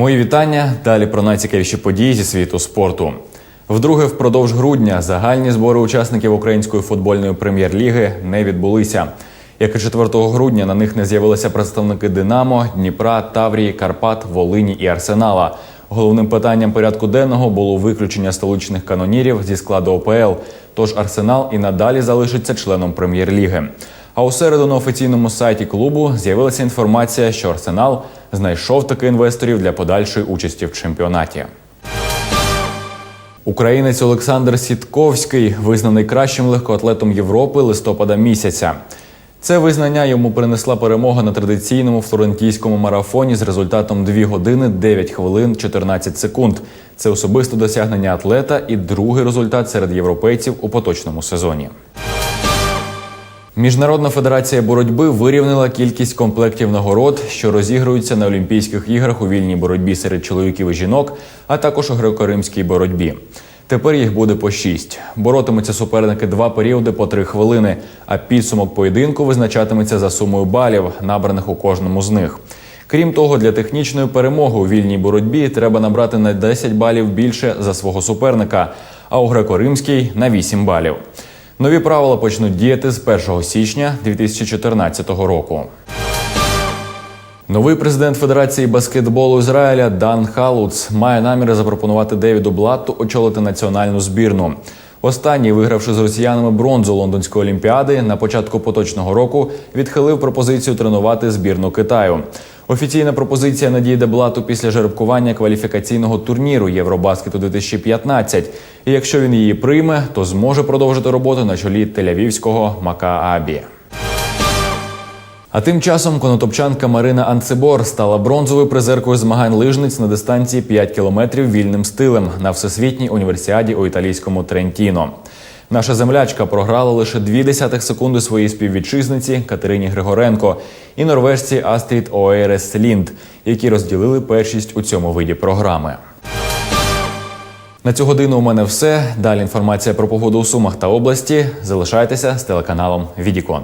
Мої вітання. Далі про найцікавіші події зі світу спорту. Вдруге, впродовж грудня загальні збори учасників української футбольної прем'єр-ліги не відбулися. Як і 4 грудня на них не з'явилися представники Динамо, Дніпра, Таврії, Карпат, Волині і Арсенала. Головним питанням порядку денного було виключення столичних канонірів зі складу ОПЛ. Тож Арсенал і надалі залишиться членом прем'єр-ліги. А у середу на офіційному сайті клубу з'явилася інформація, що Арсенал знайшов таки інвесторів для подальшої участі в чемпіонаті. Українець Олександр Сітковський визнаний кращим легкоатлетом Європи листопада місяця. Це визнання йому принесла перемога на традиційному флорентійському марафоні з результатом 2 години 9 хвилин 14 секунд. Це особисте досягнення атлета і другий результат серед європейців у поточному сезоні. Міжнародна федерація боротьби вирівнила кількість комплектів нагород, що розігруються на Олімпійських іграх у вільній боротьбі серед чоловіків і жінок, а також у греко-римській боротьбі. Тепер їх буде по шість. Боротимуться суперники два періоди по три хвилини. А підсумок поєдинку визначатиметься за сумою балів, набраних у кожному з них. Крім того, для технічної перемоги у вільній боротьбі треба набрати на 10 балів більше за свого суперника, а у греко-римській на 8 балів. Нові правила почнуть діяти з 1 січня 2014 року. Новий президент Федерації баскетболу Ізраїля Дан Халуц має наміри запропонувати Девіду Блатту очолити національну збірну. Останній, вигравши з росіянами бронзу лондонської олімпіади, на початку поточного року відхилив пропозицію тренувати збірну Китаю. Офіційна пропозиція надійде Блату після жеребкування кваліфікаційного турніру Євробаскету 2015. І якщо він її прийме, то зможе продовжити роботу на чолі тель-авівського Макаабі. А тим часом конотопчанка Марина Анцебор стала бронзовою призеркою змагань лижниць на дистанції 5 кілометрів вільним стилем на всесвітній універсіаді у італійському Трентіно. Наша землячка програла лише дві десятих секунди своїй співвітчизниці Катерині Григоренко і норвежці Астрід Оерес Лінд, які розділили першість у цьому виді програми. На цю годину у мене все. Далі інформація про погоду у Сумах та області. Залишайтеся з телеканалом Відікон.